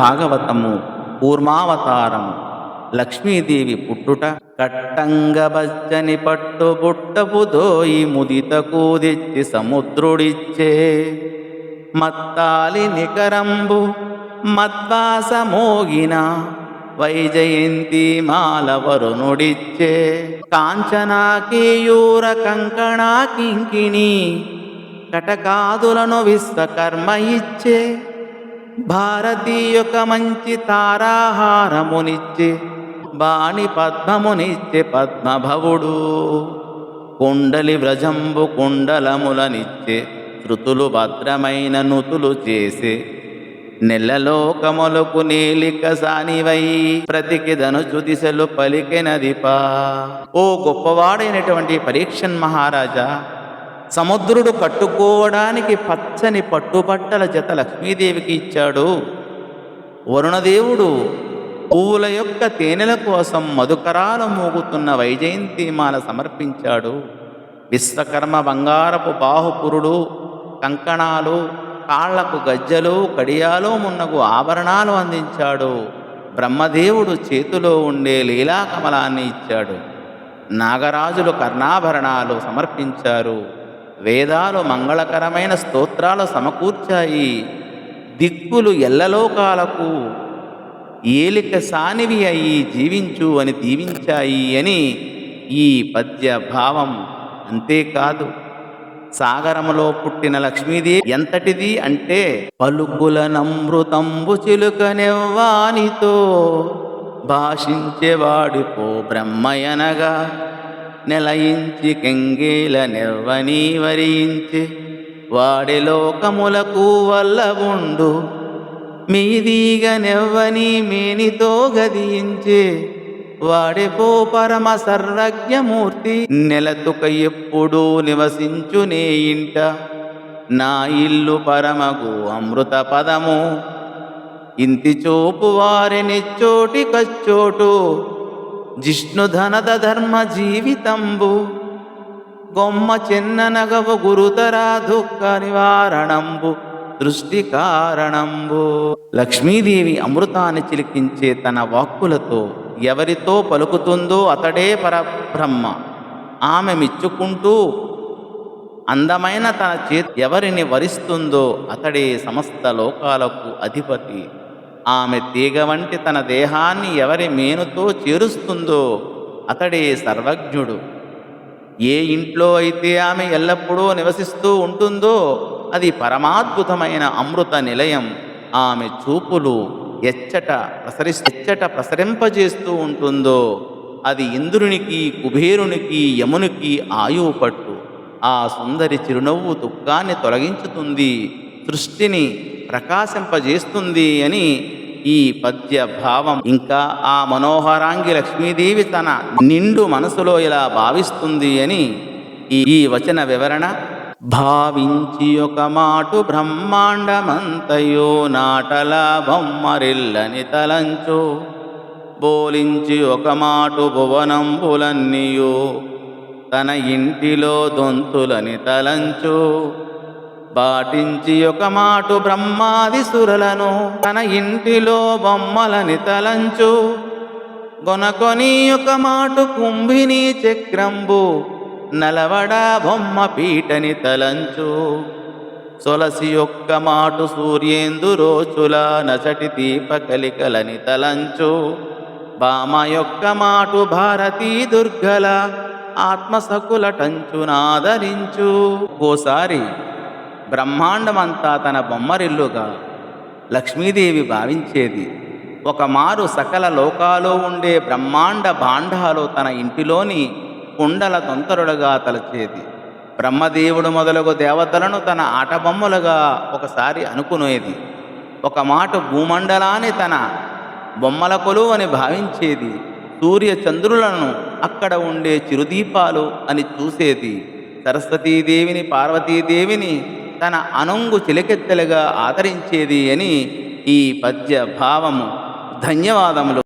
భాగవతము కూర్మావతారము లక్ష్మీదేవి పుట్టుట కట్టంగబచ్చని పట్టు బుట్టపు దోయి ముదిత కూదిచ్చి సముద్రుడిచ్చే. మత్తాలి నికరంబు మద్వాసమోగిన వైజయంతి మాల వరుణుడిచ్చే కాంచనాకేయూర కంకణా కింకిణి కటకాదులను విశ్వకర్మ ఇచ్చే. భారతీయొక మంచి తారాహారమునిచ్చే బాణి పద్మమునిచ్చే పద్మభవుడు. కుండలి వ్రజంబు కుండలములనిచ్చే శృతులు భద్రమైన నుతులు చేసే నెలలోకములకు నీలిక సానివై ప్రతికిదను చుదిశలు పలికెనదిపా. ఓ గొప్పవాడైనటువంటి పరీక్షన్ మహారాజా సముద్రుడు కట్టుకోవడానికి పచ్చని పట్టుబట్టల జత లక్ష్మీదేవికి ఇచ్చాడు. వరుణదేవుడు పువ్వుల యొక్క తేనెల కోసం మధుకరాలు మోగుతున్న వైజయంతిమాల సమర్పించాడు. విశ్వకర్మ బంగారపు బాహుపురుడు కంకణాలు కాళ్ళకు గజ్జలు కడియాలు మున్నగు ఆభరణాలు అందించాడు. బ్రహ్మదేవుడు చేతిలో ఉండే లీలాకమలాన్ని ఇచ్చాడు. నాగరాజులు కర్ణాభరణాలు సమర్పించారు. వేదాలు మంగళకరమైన స్తోత్రాలు సమకూర్చాయి. దిక్కులు ఎల్లలోకాలకు ఏలిక సానివి అయి జీవించు అని దీవించాయి అని ఈ పద్య భావం అంతేకాదు. సాగరములో పుట్టిన లక్ష్మీదేవి ఎంతటిది అంటే పలుకుల నమృతంబు చిలుకనెవ్వానితో భాషించేవాడిపో బ్రహ్మయనగా. నెలయించి కెంగేల నెవ్వని వరించి వాడి లోకములకు వల్ల ఉండు మీదీగ నెవ్వని మేనితో గదించే వాడిపో పరమ సర్వజ్ఞమూర్తి నెలతుక ఎప్పుడూ నివసించునే ఇంట. నా ఇల్లు పరమగు అమృత పదము. ఇంతి చూపు వారినిచ్చోటి కచ్చోటు జిష్ణుధనద ధర్మ జీవితంబు గొమ్మ చిన్న నగవు గురుతర దుఃఖ నివారణంబు దృష్టి కారణంబు లక్ష్మీదేవి అమృతాన్ని చిలికించే తన వాక్కులతో ఎవరితో పలుకుతుందో అతడే పరబ్రహ్మ ఆమె మెచ్చుకుంటూ అందమైన తన చేతి ఎవరిని వరిస్తుందో అతడే సమస్త లోకాలకు అధిపతి ఆమె తీగ వంటి తన దేహాన్ని ఎవరి మేనుతో చేరుస్తుందో అతడే సర్వజ్ఞుడు. ఏ ఇంట్లో అయితే ఆమె ఎల్లప్పుడూ నివసిస్తూ ఉంటుందో అది పరమాద్భుతమైన అమృత నిలయం. ఆమె చూపులు ఎచ్చట ప్రసరి ఎచ్చట ప్రసరింపజేస్తూ ఉంటుందో అది ఇంద్రునికి కుబేరునికి యమునికి ఆయువు పట్టు. ఆ సుందరి చిరునవ్వు దుఃఖాన్ని తొలగించుతుంది సృష్టిని ప్రకాశింపజేస్తుంది అని ఈ పద్య భావం ఇంకా ఆ మనోహరాంగి లక్ష్మీదేవి తన నిండు మనసులో ఇలా భావిస్తుంది అని ఈ వచన వివరణ. భావించి ఒక మాటు బ్రహ్మాండమంతయో నాటల బొమ్మరిల్లని తలంచు. బోలించి ఒక మాటు భువనంబులన్నీయో. తన ఇంటిలో దొంతులని తలంచు. పాటించి ఒక మాటు బ్రహ్మాది సురలను తన ఇంటిలో బొమ్మలని తలంచు. గొనకొని ఒక మాటు కుంభిని చక్రంబు నలవడ బొమ్మ పీటని తలంచు. సొలసి యొక్క మాటు సూర్యేందు రోచుల నచటి దీప కలికలని తలంచు. బామ యొక్క మాటు భారతీ దుర్గల ఆత్మసకుల టంచునాదరించు. ఓసారి బ్రహ్మాండమంతా తన బొమ్మరిల్లుగా లక్ష్మీదేవి భావించేది. ఒకమారు సకల లోకాలో ఉండే బ్రహ్మాండ భాండాలు తన ఇంటిలోని కుండల తొంతరులుగా తలచేది. బ్రహ్మదేవుడు మొదలగు దేవతలను తన ఆటబొమ్మలుగా ఒకసారి అనుకునేది. ఒక మాట భూమండలాన్ని తన బొమ్మల కొలువు అని భావించేది. సూర్య చంద్రులను అక్కడ ఉండే చిరుదీపాలు అని చూసేది. సరస్వతీదేవిని పార్వతీదేవిని తన అనుంగు చిలకెత్తెలుగా ఆదరించేది అని ఈ పద్య భావము ధన్యవాదములు.